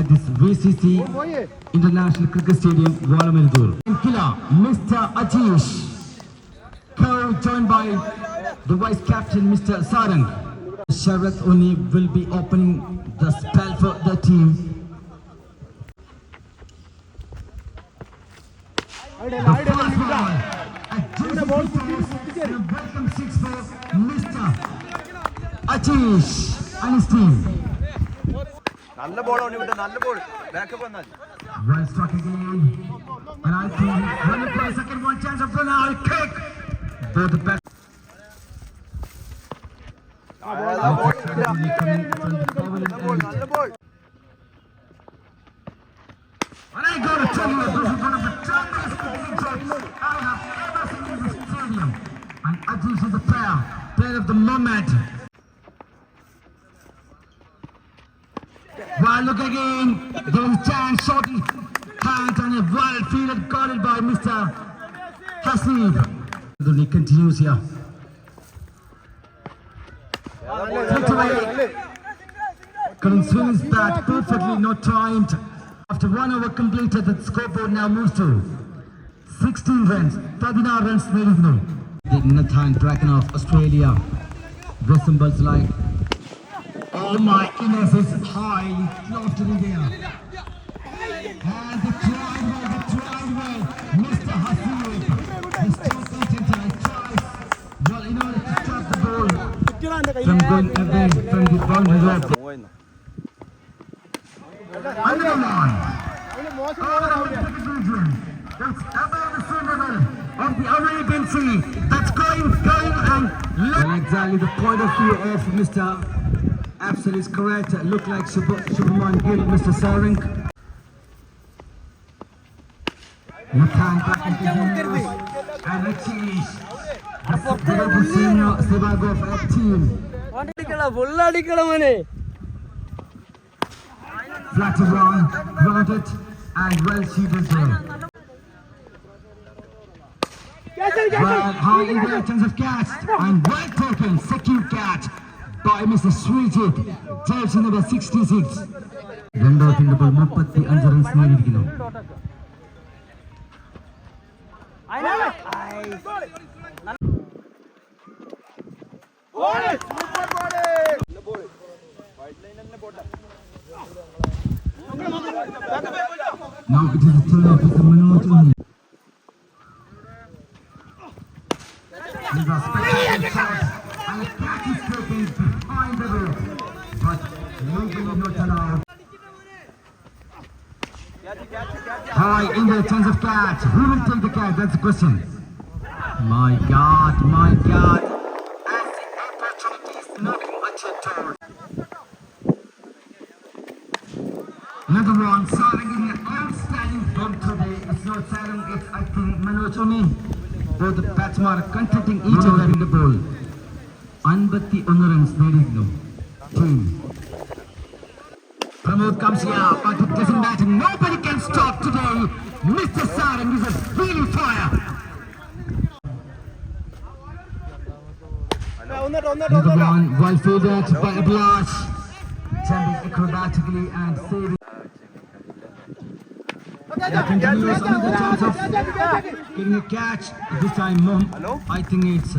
at this VCC International Cricket Stadium, Valamirdur. Killer, Mr. Atish, co-joined by the vice captain, Mr. Sarang. Sharath Oni will be opening the spell for the team. The first ball, a juicy toss, and a welcome Mr. Atish and his team. നല്ല ball ഓടി വിട്ട നല്ല ball backup വന്നാൽ Well struck again. And I think running for a second one chance of Ronald kick. Both the best. coming from the Covenant end. നല്ല ball And I gotta tell you, this is one of the strongest kicking shots I have ever seen in this stadium. And Ajish is the player, player of the moment. Now look again. There's Jan Shorty. Hands on a wild field guarded by Mr. Hasib. He continues here. Couldn't swing his perfectly, not timed. After one over completed, the scoreboard now moves to 16 runs, 39 runs, there is no. The Nathan Bracken of Australia resembles like Oh my goodness, high. not in the air. And the driveway, the driveway. Mr. Hasib. He's still concentrated. Tries. Well, in order to stop the ball from going away from the boundary. Under the line. All out individual. That's above the symbol of the Arabian Sea. That's going, going, and... And exactly the point of view of Mr. Absolutely correct. It looked like superman killed Mr. Saring. Makan and Richish. Sibago Senior, Sibago team. Flat around, grounded and well suited there. Well, high in the of Cast and well taken, secure Cat. by Mr. Sweetit, jersey number 66. രണ്ടാമത്തിന്റെ ball മുപ്പത്തി അഞ്ച് runs നേടിയിരിക്കുന്നു Now it is the turn of Mr. Manoj Uni. nobody not allowed. High in the chance of catch. Who will take the catch? That's the question. My God, my God. As the opportunity is knocking at your door. Another one, Sarang in an outstanding run today. It's not Sarang, it's I think Manoj Uni. Both the batsmen are contacting each other in the ball. അൻപത്തി ഒന്ന് runs നേടിയിരുന്നു team Pramod comes here, but it doesn't matter. Nobody can stop today. Mr. Sarang is a really fire. Another one, well fielded by Ablash. Jumping acrobatically and saving. There continues another chance of getting a catch. This time, Mom, I think it's.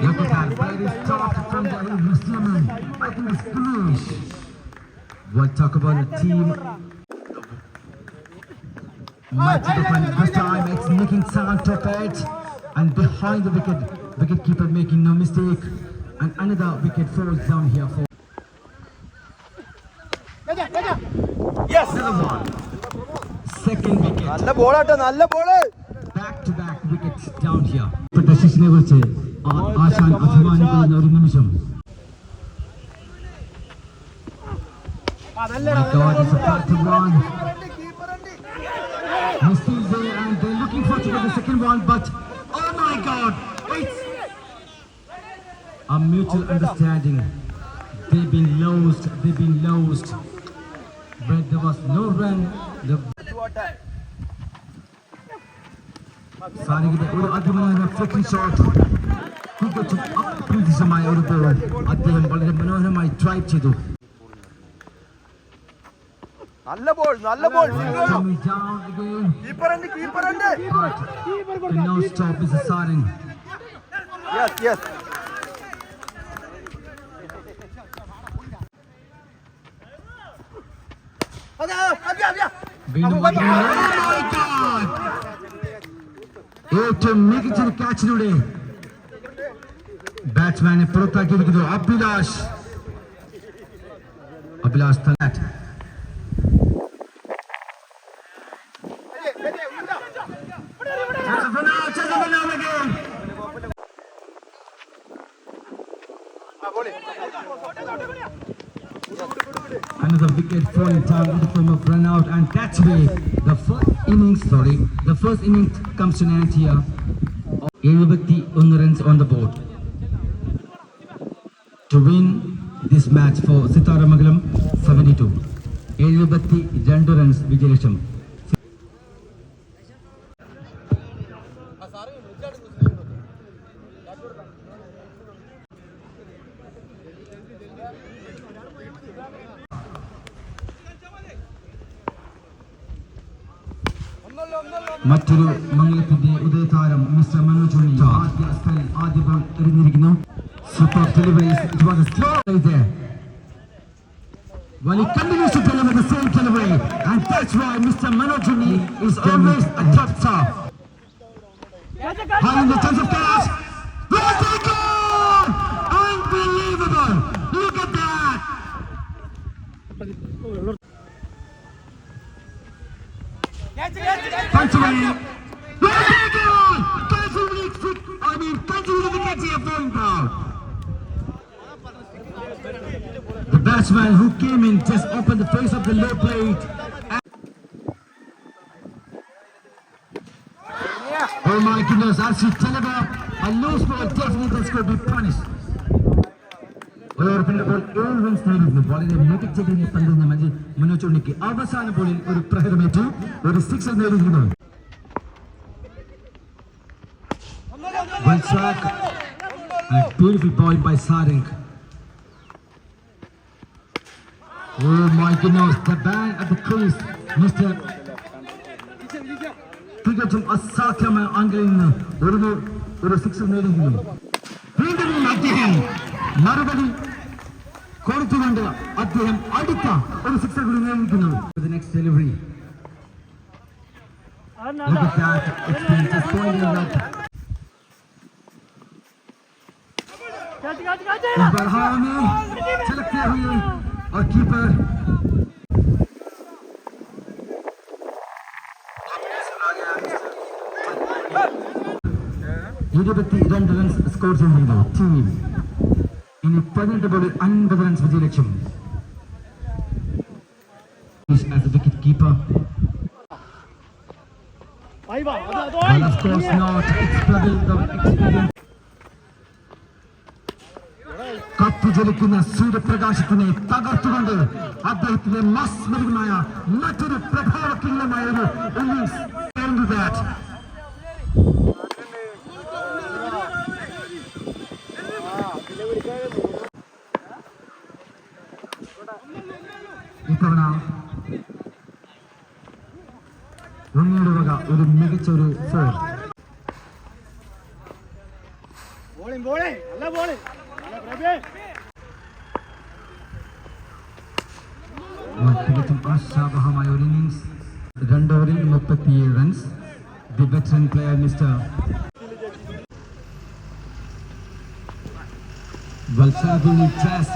Look at this talk. We'll talk about a team. Magic open this time, it's making sound top it. And behind the wicket, wicket keeper making no mistake. And another wicket falls down here for. Yes! Another one. Second wicket. Back to back wickets down here. But the decision never changes. ආශාන් අතුමානි කියන අරුණිමිෂම් Akawadi support to one. He's still there and they're looking for to get the second one but oh my god it's a mutual understanding. They've been lost, they've been lost. But there was no run. The Sari with the Uru Adamana reflecting shot. തികച്ചും അപ്രതീക്ഷിതമായ ഒരു goal അദ്ദേഹം വളരെ മനോഹരമായി drive ചെയ്തു. നല്ല ball നല്ല ball keeper keeper yes yes ഏറ്റവും മികച്ച ക്യാച്ചിലൂടെ ബാറ്റ്സ്മാനെ പുറത്താക്കിയിരിക്കുന്നു Abhilash Abhilash തലാറ്റ് Another wicket falling down in the form of run out and that's way the first innings sorry the first innings comes to an end here എഴുപത്തി ഒന്ന് runs on the board To win this match for Sitharamangalam 72 എഴുപത്തി രണ്ട് runs വിജയലക്ഷ്യം. മറ്റൊരു മംഗലത്തിന്റെ ഉദയതാരം mister Manoj ഉണ്ണി. ആദ്യ spell ആദ്യ ball എറിഞ്ഞിരിക്കുന്നു. Well, he continues to deliver the same delivery, and that's why Mr. Manoj Unni is always a top star. High in the terms of goal! Unbelievable! Look at that! Punch away. I mean, can't you the wickets here falling down? The batsman who came in just opened the face of the low plate. And- oh my goodness, as he delivered a loose ball, definitely that's going to be punished. ഒരൊരുപ്പിന്റെ ball ഏഴ് runs നേടിയിരുന്നു വളരെ മികച്ച രീതിയിൽ പന്തുന്ന മഞ്ജു മനോജ് ഉണ്ണിക്ക് അവസാന ബോളിൽ ഒരു പ്രഹരമേറ്റു ഒരു സിക്സ് നേടിയിരുന്നു Well struck. A beautiful point by Sarang. Oh my goodness, the bang at the crease. Mr. തികച്ചും അസാധ്യമായ ആംഗിളിൽ നിന്ന് ഒരു ഒരു സിക്സ് നേടുകയും വീണ്ടും അദ്ദേഹം മറുപടി കൊടുത്തുകൊണ്ട് അദ്ദേഹം അടുത്ത ഒരു six For the next delivery. Look at that. It's been just pointing out. Berhane, selected here our keeper. scores in the team. In a presentable unbalance with the election. He's as a wicket keeper. And of course not. It's probably the. കത്തിജ്വലിക്കുന്ന സൂര്യപ്രകാശത്തിനെ തകർത്തുകൊണ്ട് അദ്ദേഹത്തിന്റെ മസ്മരികമായ മറ്റൊരു പ്രഭാവക്കില്ലമായ ഒരു that. ഇത്തവണ the veteran player, Mr. Valsadul Trask.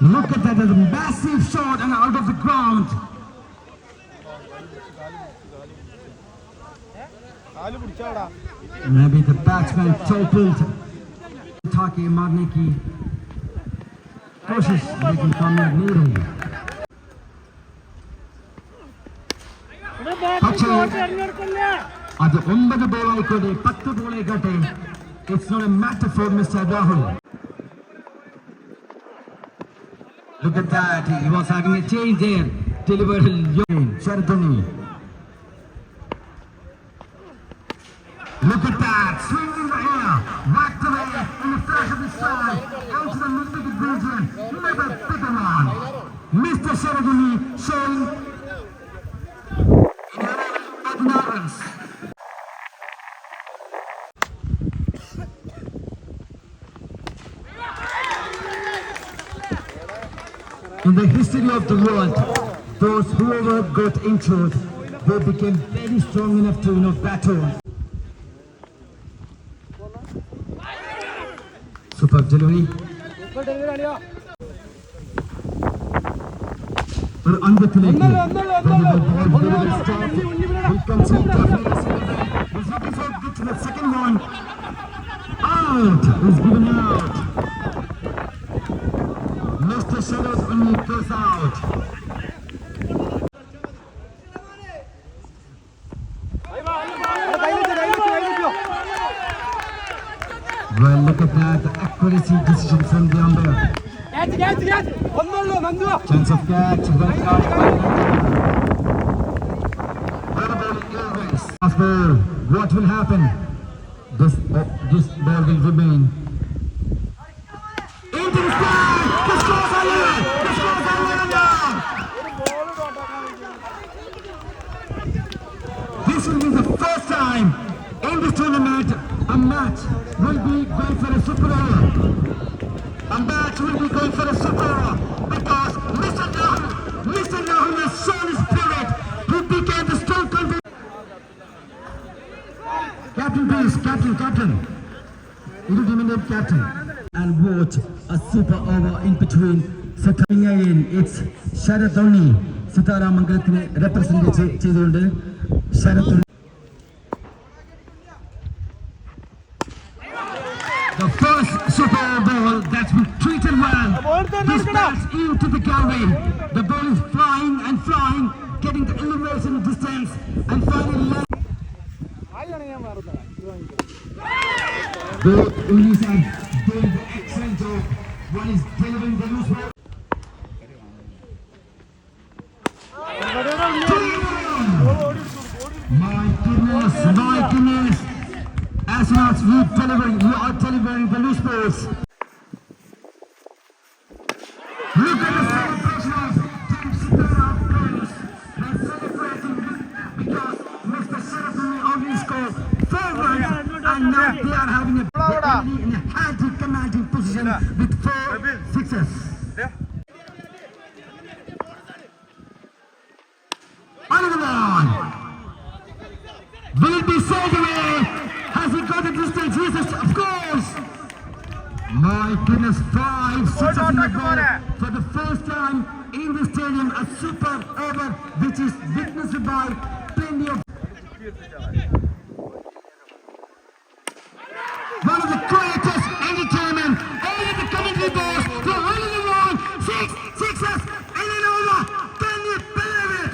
Look at that, a massive shot and out of the ground. Maybe the batsman toppled. Take मारने की कोशिश making कामयाब नहीं रही പക്ഷേ അത് ഒമ്പത് ബോൾ ആയിക്കോട്ടെ പത്ത് ബോൾ ആയിക്കോട്ടെ it's not A matter for mister Rahul Look at that. He was having a change there. Delivered Sharadani. Look at that, swing in the air, whacked away in the flash of the sun, out to the mid-wicket region, never bigger one. Mr. Sharaguni showing In the history of the world, those whoever got injured, they became very strong enough to you know battle. Superb delivery. ഒരു അംഗത്തിലേക്ക് second one out is given out close in, close out. Well, look at that accuracy decision from the umpire. Chance of catch. Well caught. What? What will happen? This, uh, this ball will remain. This will be the first time in this tournament a match will be going for a super over. A match will be going for a super over because Mr. Rahul, Mr. Rahul has shown his spirit. He became the strong country. Captain, please, captain, captain. Iru ടീമിന്റെ captain. And watch a super over in between. Satarain, it's Sharath Only. Sithara മംഗലത്തിനെ represent ചെയ്തുകൊണ്ട് Senator. The first Super Bowl that's been treated well. This pass into the gallery. The ball is flying and flying, getting the elevation distance and finally. Both delivering, you are delivering the loose balls. Look at the celebration of Team Sitara players. They're celebrating because Mr. Sharafuni already scored four runs and now they are having a in a high commanding position stadium. A super over which is witnessed by plenty of. One of the greatest entertainment. Only the commentary box. The whole of the world. Six sixes in an over. Can you believe it?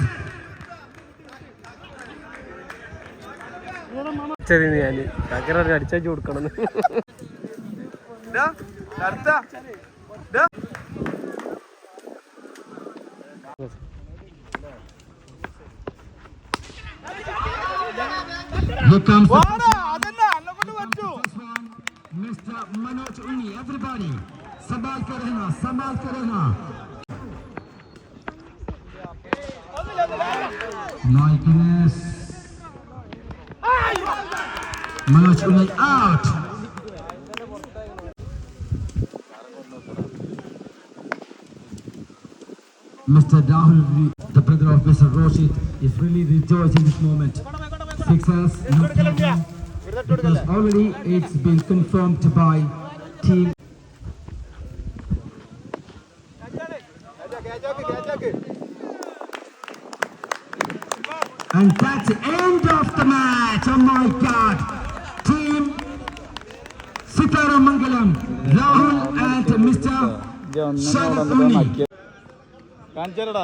അടിച്ചതിന് ഞാന് ചക്കര അടിച്ചു കൊടുക്കണം ഇതാ, first one, Mr. Manoj Uni. Everybody, संभाल कर रहना, संभाल कर रहना. My goodness. Manoj Uni out. Mr. Rahul, the brother of Mr. Roshit, is really rejoicing this moment. Problem. Because already it's been confirmed by team. And that's the end of the match. Oh my God. Team Sitara Mangalam, Rahul and Mr. Uni. കാണിച്ചാലടാ.